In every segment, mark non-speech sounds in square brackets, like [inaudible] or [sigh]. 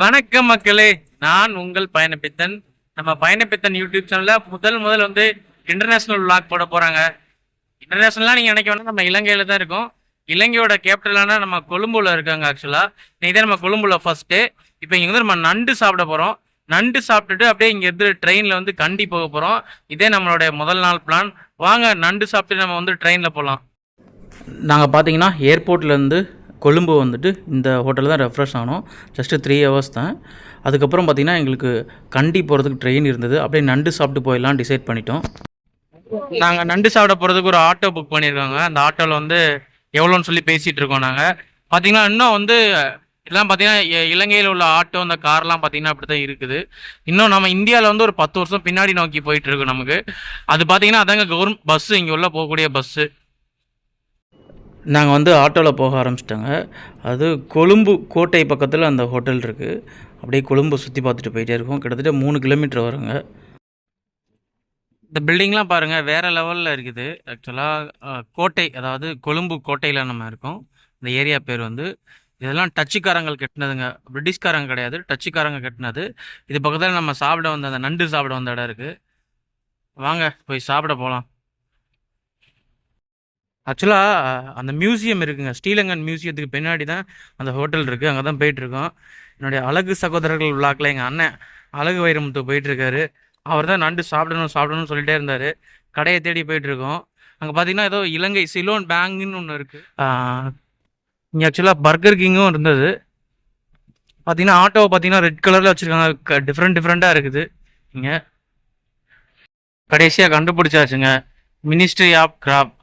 வணக்கம் மக்களே நான் உங்கள் பயணப்பித்தன். நம்ம பயணப்பித்தன் யூடியூப் சேனல்ல முதல் முதல் வந்து இன்டர்நேஷனல் விளாக் போட போறாங்க. இன்டர்நேஷனலா நீங்க நினைக்க வேணா நம்ம இலங்கையில தான் இருக்கோம். இலங்கையோட கேபிட்டலான நம்ம கொழும்புல இருக்காங்க ஆக்சுவலா இதே நம்ம கொழும்புல ஃபர்ஸ்ட் இப்போ இங்க வந்து நம்ம நண்டு சாப்பிட போறோம். நண்டு சாப்பிட்டுட்டு அப்படியே இங்க இருந்து ட்ரெயின்ல வந்து கண்டி போக போறோம். இதே நம்மளுடைய முதல் நாள் பிளான் வாங்க நண்டு சாப்பிட்டு நம்ம வந்து ட்ரெயின்ல போகலாம் நாங்கள் பார்த்தீங்கன்னா ஏர்போர்ட்லேருந்து கொழும்பு வந்துட்டு இந்த ஹோட்டலில் தான் ரெஃப்ரெஷ் ஆனோம். ஜஸ்ட்டு த்ரீ ஹவர்ஸ் தான். அதுக்கப்புறம் பார்த்தீங்கன்னா எங்களுக்கு கண்டி போகிறதுக்கு ட்ரெயின் இருந்தது. அப்படியே நண்டு சாப்பிட்டு போயிடலாம் டிசைட் பண்ணிட்டோம். நாங்கள் நண்டு சாப்பிட போகிறதுக்கு ஒரு ஆட்டோ புக் பண்ணியிருக்காங்க. அந்த ஆட்டோவில் வந்து எவ்வளோன்னு சொல்லி பேசிகிட்டு இருக்கோம் நாங்கள் பார்த்தீங்கன்னா இன்னும் வந்து இதெல்லாம் பார்த்தீங்கன்னா இ- இலங்கையில் உள்ள ஆட்டோ அந்த கார்லாம் பார்த்தீங்கன்னா அப்படி தான் இருக்குது. இன்னும் நம்ம இந்தியாவில் வந்து ஒரு பத்து வருஷம் பின்னாடி நோக்கி போயிட்டு இருக்கு நமக்கு. அது பார்த்தீங்கன்னா அதாங்க கவர்மெண்ட் பஸ்ஸு இங்கே உள்ள போகக்கூடிய பஸ்ஸு நாங்கள் வந்து ஆட்டோவில் போக ஆரம்பிச்சிட்டோங்க. அது கொழும்பு கோட்டை பக்கத்தில் அந்த ஹோட்டல் இருக்குது அப்படியே கொழும்பு சுற்றி பார்த்துட்டு போயிட்டே இருக்கோம். கிட்டத்தட்ட மூணு கிலோமீட்டர் வருங்க. இந்த பில்டிங்லாம் பாருங்கள் வேறு லெவலில் இருக்குது. ஆக்சுவலாக கோட்டை அதாவது கொழும்பு கோட்டையில் நம்ம இருக்கோம். இந்த ஏரியா பேர் வந்து இதெல்லாம் டச்சுக்காரங்கள் கட்டினதுங்க. பிரிட்டிஷ்காரங்க கிடையாது டச்சுக்காரங்க கட்டினது. இது பக்கத்தில் நம்ம சாப்பிட வந்த அந்த நண்டு சாப்பிட வந்த இடம் இருக்குது வாங்க போய் சாப்பிட போகலாம் ஆக்சுவலாக அந்த மியூசியம் இருக்குங்க. ஸ்ரீலங்கன் மியூசியத்துக்கு பின்னாடி தான் அந்த ஹோட்டல் இருக்குது அங்கே தான் போயிட்டுருக்கோம். என்னுடைய அழகு சகோதரர்கள் விழாக்கில் எங்கள் அண்ணன் அழகு வைரமுத்து போயிட்டுருக்காரு. அவர் தான் நண்டு சாப்பிடணும் சாப்பிடணும்னு சொல்லிட்டே இருந்தார். கடையை தேடி போயிட்டுருக்கோம். அங்கே பார்த்தீங்கன்னா ஏதோ இலங்கை சிலோன் பேங்குன்னு ஒன்று இருக்குது இங்கே ஆக்சுவலாக பர்கர் கிங்கும் இருந்தது. பார்த்தீங்கன்னா ஆட்டோவை பார்த்தீங்கன்னா ரெட் கலரில் வச்சுருக்காங்க. டிஃப்ரெண்ட் டிஃப்ரெண்ட்டாக இருக்குது. இங்கே. கடைசியாக கண்டுபிடிச்சாச்சுங்க. மினிஸ்ட்ரி ஆஃப் கிராப்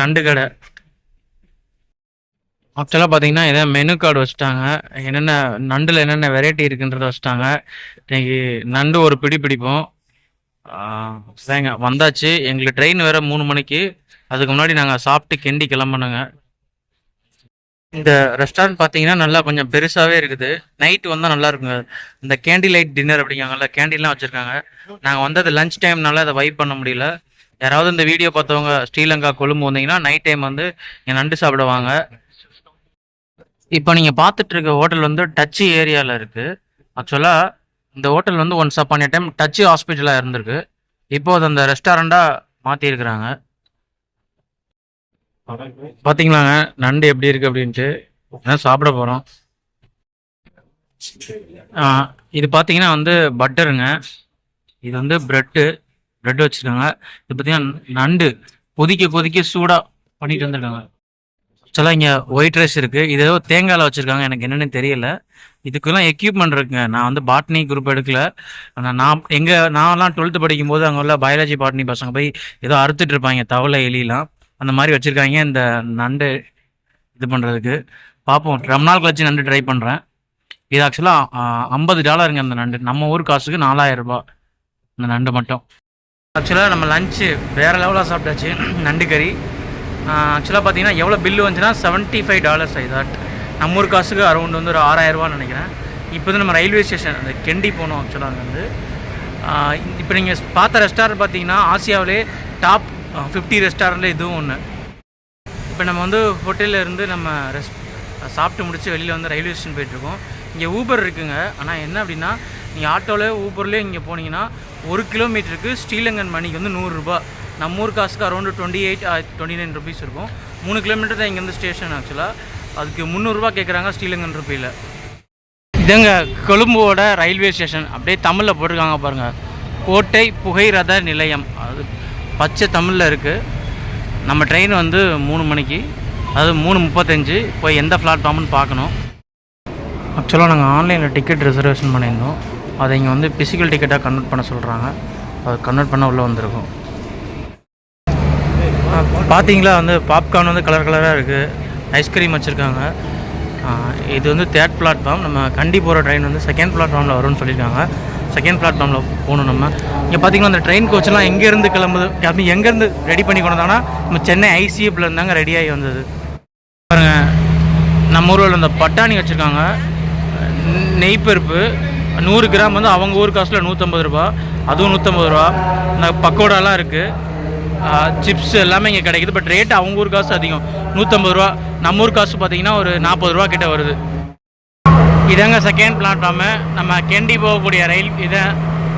நண்டு கடை ஆக்சுவலாக பார்த்தீங்கன்னா இதை மெனு கார்டு வச்சுட்டாங்க. என்னென்ன நண்டில் என்னென்ன வெரைட்டி இருக்குன்றத வச்சுட்டாங்க. இன்னைக்கு நண்டு ஒரு பிடி பிடிப்போம். சரிங்க. வந்தாச்சு. எங்களுக்கு ட்ரெயின் வேறு மூணு மணிக்கு. அதுக்கு முன்னாடி நாங்கள் சாப்பிட்டு கிண்டி கிளம்பணுங்க இந்த ரெஸ்டாரண்ட் பார்த்தீங்கன்னா நல்லா கொஞ்சம் பெருசாகவே இருக்குது. நைட் வந்தால் நல்லா இருக்குங்க. இந்த கேண்டி லைட் டின்னர் அப்படிங்காங்கல்ல கேண்டிலாம் வச்சுருக்காங்க. நாங்கள் வந்தது லஞ்ச் டைம்னால அதை வைப் பண்ண முடியல. யாராவது இந்த வீடியோ பார்த்தவங்க ஸ்ரீலங்கா கொழும்பு வந்தீங்கன்னா நைட் டைம் வந்து இங்கே நண்டு சாப்பிடுவாங்க. இப்போ நீங்கள் பார்த்துட்டு இருக்க ஹோட்டல் வந்து டச்சு ஏரியாவில் இருக்குது ஆக்சுவலாக இந்த ஹோட்டல் வந்து once upon a time Dutch ஹாஸ்பிட்டலாக இருந்திருக்கு. இப்போ அது அந்த ரெஸ்டாரண்ட்டாக மாற்றிருக்கிறாங்க பார்த்தீங்களாங்க நண்டு எப்படி இருக்குது அப்படின்ட்டு. ஏன்னா சாப்பிட போகிறோம் இது பார்த்தீங்கன்னா வந்து பட்டருங்க இது வந்து ப்ரெட்டு ப்ரெட் வச்சுருக்காங்க. இது பார்த்தீங்கன்னா நண்டு கொதிக்க கொதிக்க சூடாக பண்ணிட்டு வந்துருக்காங்க ஆக்சுவலாக இங்கே ஒயிட் ரைஸ் இருக்குது இது ஏதோ தேங்காயில் வச்சுருக்காங்க. எனக்கு என்னென்னு தெரியல. இதுக்கெல்லாம் எக்யூப்மெண்ட் இருக்குங்க. நான் வந்து பாட்னி குரூப் எடுக்கல. ஆனால் நான் எங்கள் நான்லாம் டுவெல்த்து படிக்கும்போது அங்கே உள்ள பயாலஜி பாட்னி பசங்க போய் ஏதோ அறுத்துட்டு இருப்பாங்க. தவளை எலிலாம். அந்த மாதிரி வச்சுருக்காங்க. இந்த நண்டு இது பண்ணுறதுக்கு பார்ப்போம் ரொம்ப நாள் கழிச்சு நண்டு ட்ரை பண்ணுறேன் இது ஆக்சுவலாக ஐம்பது டாலருங்க அந்த நண்டு. நம்ம ஊர் காசுக்கு நாலாயிரம் ரூபாய். இந்த நண்டு மட்டும். ஆக்சுவலாக நம்ம லஞ்சு வேறு லெவலாக சாப்பிட்டாச்சு. [clears throat] நண்டு கறி. ஆக்சுவலாக பார்த்தீங்கன்னா எவ்வளோ பில்லு வந்துச்சுன்னா seventy five dollars I thought நம்ம ஊர் காசுக்கு அரௌண்ட் வந்து ஒரு ஆறாயிரரூவான்னு நினைக்கிறேன். இப்போ வந்து நம்ம ரயில்வே ஸ்டேஷன் அந்த கெண்டி போனோம் ஆக்சுவலாக அங்கே வந்து இப்போ நீங்கள் பார்த்த ரெஸ்டாரண்ட் பார்த்தீங்கன்னா ஆசியாவிலே டாப் ஃபிஃப்டி ரெஸ்டாரண்ட்டில் இதுவும் ஒன்று இப்போ நம்ம வந்து ஹோட்டலில் இருந்து நம்ம ரெஸ்ட் சாப்பிட்டு முடிச்சு வெளியில் வந்து ரயில்வே ஸ்டேஷன் போயிட்டுருக்கோம் இங்கே ஊபர் இருக்குங்க. ஆனால் என்ன அப்படின்னா நீங்கள் ஆட்டோவில் ஊபர்லேயே இங்கே போனீங்கன்னா ஒரு கிலோமீட்டருக்கு ஸ்ரீலங்கன் மணிக்கு வந்து நூறுரூபா நம்ம ஊர் காசுக்கு around twenty eight twenty nine rupees இருக்கும். மூணு கிலோமீட்டர் தான் இங்கேருந்து ஸ்டேஷன் ஆக்சுவலாக அதுக்கு முந்நூறுரூவா கேட்குறாங்க ஸ்ரீலங்கன் ருபியில் இதங்க கொழும்போட ரயில்வே ஸ்டேஷன் அப்படியே தமிழில் போட்டிருக்காங்க பாருங்கள் கோட்டை புகைரத நிலையம். அது பச்சை தமிழில் இருக்குது நம்ம ட்ரெயின் வந்து மூணு மணிக்கு. அது மூணு முப்பத்தஞ்சு. போய் எந்த பிளாட்ஃபார்ம்னு பார்க்கணும். ஆக்சுவலாக நாங்கள் ஆன்லைனில் டிக்கெட் ரிசர்வேஷன் பண்ணியிருந்தோம். அதை இங்கே வந்து பிசிக்கல் டிக்கெட்டாக கன்வெர்ட் பண்ண சொல்கிறாங்க அது கன்வெர்ட் பண்ண உள்ளே வந்திருக்கும். பார்த்தீங்களா வந்து பாப்கார்ன் வந்து கலர் கலராக இருக்குது ஐஸ்கிரீம் வச்சுருக்காங்க. இது வந்து தேர்ட் பிளாட்ஃபார்ம் நம்ம கண்டி போகிற ட்ரெயின் வந்து செகண்ட் பிளாட்ஃபார்மில் வரும்னு சொல்லியிருக்காங்க. செகண்ட் பிளாட்ஃபார்மில் போகணும் நம்ம. இங்கே பார்த்தீங்கன்னா அந்த ட்ரெயின் கோச்செல்லாம் எங்கேருந்து கிளம்புது? அப்படி எங்கேருந்து ரெடி பண்ணி கொண்டு நம்ம சென்னை ஐசிஎஃப்ல இருந்தாங்க ரெடியாகி வந்தது. பாருங்கள் நம்ம ஊரில் இந்த பட்டாணி வச்சுருக்காங்க. நெய்ப்பருப்பு நூறு கிராம் வந்து அவங்க ஊர் காசில் நூற்றம்பது ரூபா அதுவும் நூற்றம்பது ரூபா. இந்த பக்கோடாலாம் இருக்குது சிப்ஸ் எல்லாமே இங்கே கிடைக்குது. பட் ரேட் அவங்க ஊர் காசு அதிகம். நூற்றம்பது ரூபா நம்ம ஊர் காசு பார்த்தீங்கன்னா ஒரு நாற்பது ரூபா கிட்டே வருது. இதாங்க செகண்ட் பிளாட்ஃபார்மு நம்ம கெண்டி போகக்கூடிய ரயில் இதை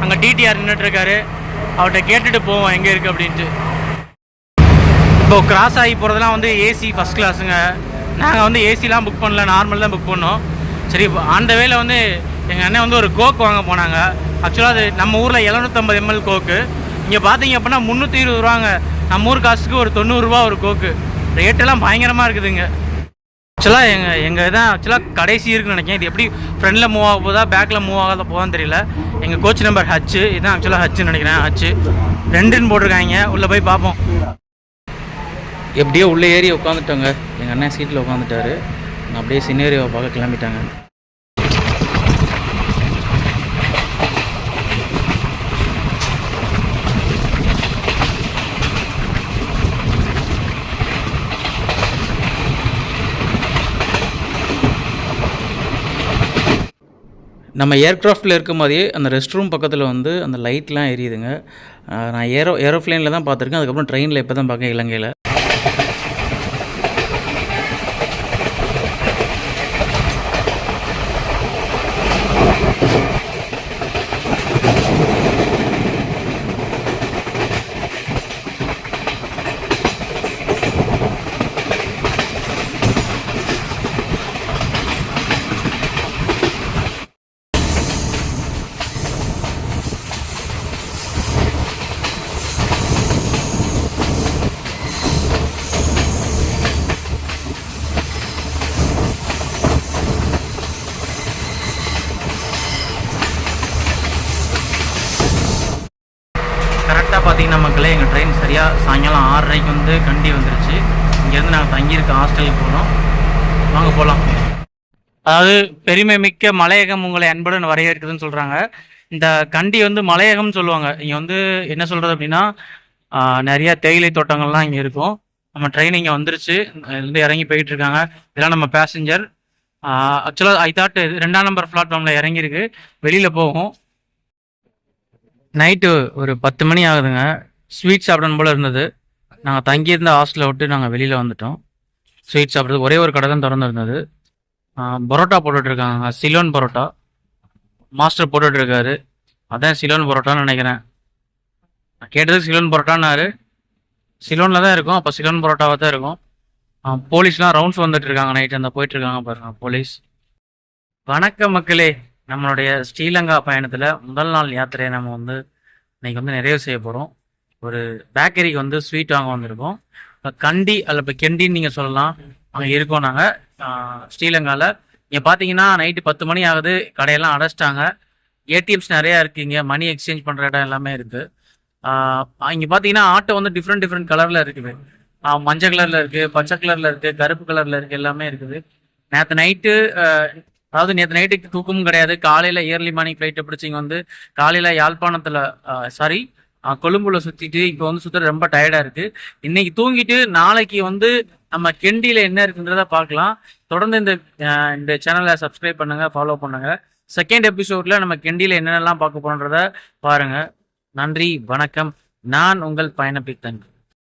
அங்கே டிடிஆர் நின்றுட்டுருக்காரு அவர்கிட்ட கேட்டுட்டு போவோம் எங்கே இருக்குது அப்படின்ட்டு. இப்போது கிராஸ் ஆகி போகிறதுலாம் வந்து ஏசி ஃபஸ்ட் கிளாஸுங்க நாங்கள் வந்து ஏசிலாம் புக் பண்ணல. நார்மல் தான் புக் பண்ணோம். சரி அந்த வேலை வந்து எங்கள் அண்ணன் வந்து ஒரு கோக் வாங்க போனாங்க. ஆக்சுவலாக அது நம்ம ஊரில் எழுநூற்றம்பது எம்எல் கோக்கு. இங்கே பார்த்தீங்க அப்படின்னா முந்நூற்றி இருபது ரூபாங்க. நம்ம ஊர் காசுக்கு ஒரு தொண்ணூறுரூவா ஒரு கோக்கு. ரேட்டெல்லாம் பயங்கரமாக இருக்குதுங்க. ஆக்சுவலாக எங்கள் எங்கள் இதான் ஆக்சுவலாக கடைசி இருக்குன்னு நினைக்கிறேன். இது எப்படி ஃப்ரண்டில் மூவ் ஆக போதா பேக்கில் மூவ் ஆகாத போதான்னு தெரியல. எங்கள் கோச் நம்பர் ஹச்சு இதுதான் ஆக்சுவலாக ஹச்சுன்னு நினைக்கிறேன். ஹச்சு ரெண்டுன்னு போட்டிருக்காங்க. உள்ளே போய் பார்ப்போம். எப்படியோ உள்ளே ஏறி உட்காந்துட்டோங்க எங்கள் அண்ணன் சீட்டில் உட்காந்துட்டாரு நான் அப்படியே சின்னேரியாவை பார்க்க கிளம்பிட்டாங்க. நம்ம ஏர்க்ராஃப்டில் இருக்கும் மாதிரியே அந்த ரெஸ்ட் ரூம் பக்கத்தில் வந்து அந்த லைட்லாம் எரியுதுங்க. நான் ஏரோ ஏரோப்ளேனில் தான் பார்த்துருக்கேன். அதுக்கப்புறம் ட்ரெயினில் இப்போ தான் பார்க்கேன் இலங்கையில். பார்த்தீங்கன்னா மக்களே எங்கள் ட்ரெயின் சரியாக சாயங்காலம் ஆறரைக்கு வந்து கண்டி வந்துருச்சு. இங்கேருந்து நாங்கள் தங்கியிருக்க ஹாஸ்டலுக்கு போனோம் வாங்க போகலாம் அதாவது பெருமை மிக்க மலையகம் உங்களை அன்புடன் வரவேற்குதுன்னு சொல்கிறாங்க இந்த கண்டி வந்து மலையகம்னு சொல்லுவாங்க. இங்கே வந்து என்ன சொல்கிறது அப்படின்னா நிறையா நிறைய தேயிலை தோட்டங்கள்லாம் இங்கே இருக்கும். நம்ம ட்ரெயின் இங்கே வந்துருச்சு. இதுலேருந்து இறங்கி போயிட்டு இருக்காங்க இதெல்லாம் நம்ம பேசஞ்சர் ஆக்சுவலாக ஐ தாட் ரெண்டாம் நம்பர் பிளாட்ஃபார்மில் இறங்கியிருக்கு. வெளியில் போகும். நைட்டு ஒரு பத்து மணி ஆகுதுங்க. ஸ்வீட் சாப்பிடணும் போல் இருந்தது. நாங்கள் தங்கியிருந்த ஹாஸ்டலை விட்டு நாங்கள் வெளியில் வந்துட்டோம். ஸ்வீட் சாப்பிட்றது ஒரே ஒரு கடை தான் திறந்துருந்தது. பரோட்டா போட்டுட்ருக்காங்க. சிலோன் பரோட்டா. மாஸ்டர் போட்டுட்ருக்காரு. அதான் சிலோன் பரோட்டான்னு நினைக்கிறேன். நான் கேட்டது சிலோன் பரோட்டான்னாரு. சிலோனில் தான் இருக்கும். அப்போ சிலோன் பரோட்டாவாக தான் இருக்கும். போலீஸ்லாம் ரவுண்ட்ஸ் வந்துட்டு இருக்காங்க நைட் அந்த போயிட்டுருக்காங்க பாருங்க போலீஸ். வணக்கம் மக்களே. நம்மளுடைய ஸ்ரீலங்கா பயணத்தில் முதல் நாள் யாத்திரையை நம்ம வந்து இன்னைக்கு வந்து நிறைவு செய்ய போகிறோம் ஒரு பேக்கரிக்கு வந்து ஸ்வீட் வாங்க வந்திருக்கோம். இப்போ கண்டி அல்ல இப்போ கெண்டின்னு நீங்கள் சொல்லலாம். அங்கே இருக்கோம் நாங்கள் ஸ்ரீலங்காவில் இங்கே பார்த்தீங்கன்னா நைட்டு பத்து மணி ஆகுது. கடையெல்லாம் அடைச்சிட்டாங்க. ஏடிஎம்ஸ் நிறையா இருக்குது இங்கே. மணி எக்ஸ்சேஞ்ச் பண்ணுற இடம் எல்லாமே இருக்குது இங்கே பார்த்தீங்கன்னா ஆட்டோ வந்து டிஃப்ரெண்ட் டிஃப்ரெண்ட் கலரில் இருக்குது. மஞ்சள் கலரில் இருக்குது பச்சை கலரில் இருக்குது கருப்பு கலரில் இருக்குது எல்லாமே இருக்குது. நேற்று நைட்டு அதாவது நேற்று நைட்டுக்கு தூக்கமும் கிடையாது. காலையில் இயர்லி மார்னிங் ஃப்ளைட்டை பிடிச்சிங்க வந்து காலையில் யாழ்ப்பாணத்தில் சாரி கொழும்புல சுற்றிட்டு இப்போ வந்து சுற்றுற ரொம்ப டயர்டாக இருக்குது இன்னைக்கு தூங்கிட்டு நாளைக்கு வந்து நம்ம கெண்டியில் என்ன இருக்குன்றத பார்க்கலாம் தொடர்ந்து இந்த இந்த சேனலை சப்ஸ்கிரைப் பண்ணுங்க ஃபாலோ பண்ணுங்க. செகண்ட் எபிசோட்ல நம்ம கெண்டியில் என்னென்னலாம் பார்க்க போறோன்றத பாருங்க. நன்றி வணக்கம். நான் உங்கள் பயணப்பித்தன்.